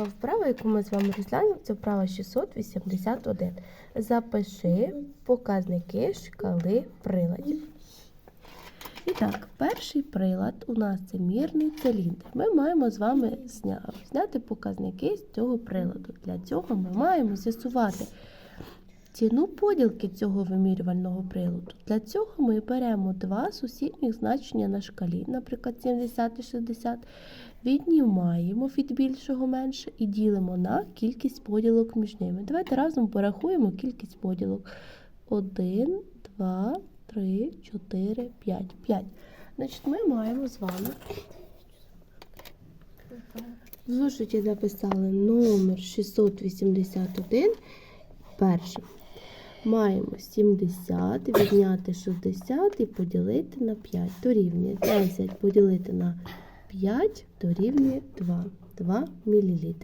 Вправа, яку ми з вами розглянемо, це вправа 681. Запиши показники шкали приладів. І так, перший прилад у нас це мірний циліндр. Ми маємо з вами зня- зняти показники з цього приладу. Для цього ми маємо з'ясувати ціну поділки цього вимірювального приладу. Для цього ми беремо два сусідніх значення на шкалі, наприклад, 70 і 60, віднімаємо від більшого менше і ділимо на кількість поділок між ними. Давайте разом порахуємо кількість поділок. 1, 2, 3, 4, 5. 5. Значить, ми маємо з вами в записали номер 681. Перше. Маємо 70, відняти 60 і поділити на 5. Дорівнює 10 поділити на 5 дорівнює 2. 2 мл.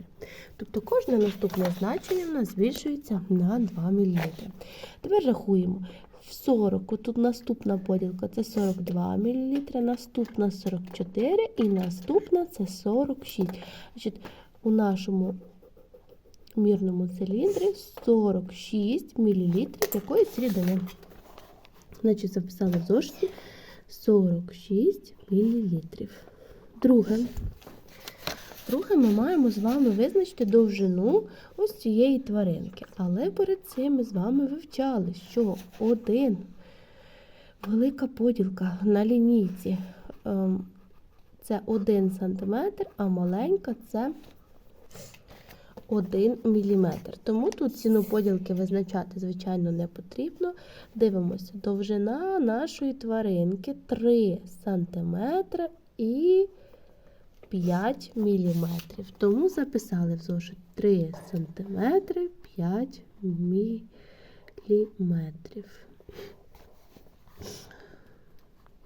Тобто кожне наступне значення в нас збільшується на 2 мл. Тепер рахуємо. В 40 тут наступна поділка це 42 мл, наступна 44 і наступна це 46. Значить, у нашому мірному циліндрі 46 мл якоїсь рідини. Значить, записали в зошиті 46 мл. Друге. Друге, ми маємо з вами визначити довжину ось цієї тваринки. Але перед цим ми з вами вивчали, що один велика поділка на лінійці ем, це 1 см, а маленька це 1 мм. Тому тут ціну поділки визначати, звичайно, не потрібно. Дивимося, довжина нашої тваринки 3 см і 5 мм. Тому записали в зошит 3 см 5 мм.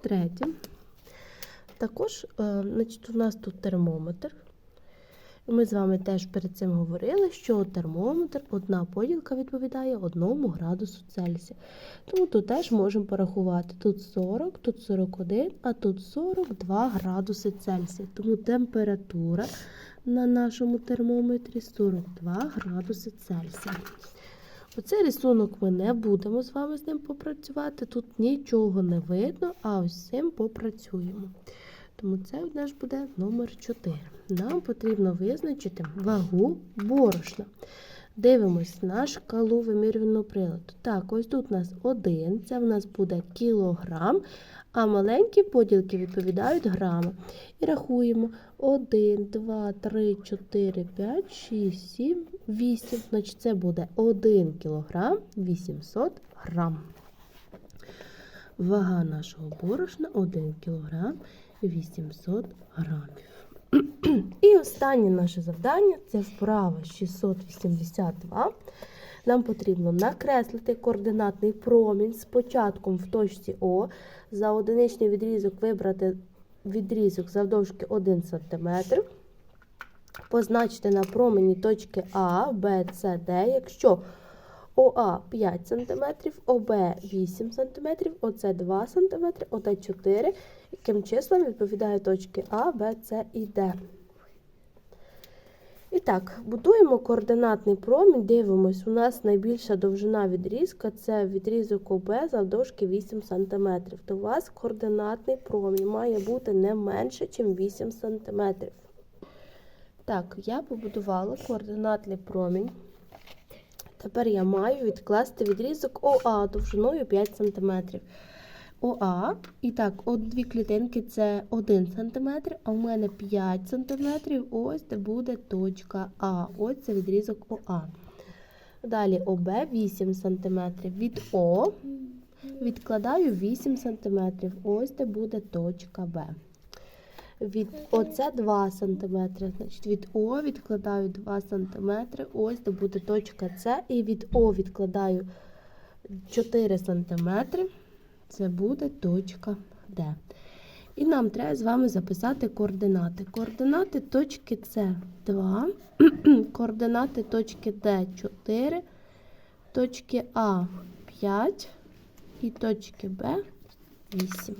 Третє. Також, е, значить, у нас тут термометр. Ми з вами теж перед цим говорили, що термометр, одна поділка відповідає 1 градусу Цельсія. Тому тут теж можемо порахувати. Тут 40, тут 41, а тут 42 градуси Цельсія. Тому температура на нашому термометрі 42 градуси Цельсія. Оцей рисунок ми не будемо з вами з ним попрацювати. Тут нічого не видно, а ось цим попрацюємо. Тому це у нас буде номер 4. Нам потрібно визначити вагу борошна. Дивимось на шкалу вимірювального приладу. Так, ось тут у нас 1, це в нас буде кілограм, а маленькі поділки відповідають грами. І рахуємо 1, 2, 3, 4, 5, 6, 7, 8. Значить, це буде 1 кілограм 800 грам. Вага нашого борошна 1 кг 800 грамів. І останнє наше завдання це вправа 682. Нам потрібно накреслити координатний промінь з початком в точці О. За одиничний відрізок вибрати відрізок завдовжки 1 см. Позначити на промені точки А, Б, С, Д, якщо ОА 5 см, ОБ 8 см, ОЦ 2 см, ОД 4 яким числам відповідає точки А, Б, С і Д. І так, будуємо координатний промінь, дивимось, у нас найбільша довжина відрізка це відрізок ОБ завдовжки 8 см. То у вас координатний промінь має бути не менше, ніж 8 см. Так, я побудувала координатний промінь. Тепер я маю відкласти відрізок ОА довжиною 5 см. ОА, і так, от дві клітинки це 1 см, а у мене 5 см, ось де буде точка А. Ось це відрізок ОА. Далі ОБ 8 см. Від О відкладаю 8 см. Ось де буде точка Б. Від ОЦ 2 см. Значить, від О відкладаю 2 см. Ось де буде точка С. І від О відкладаю 4 см. Це буде точка Д. І нам треба з вами записати координати. Координати точки С 2, координати точки Д 4, точки А 5 і точки Б 8.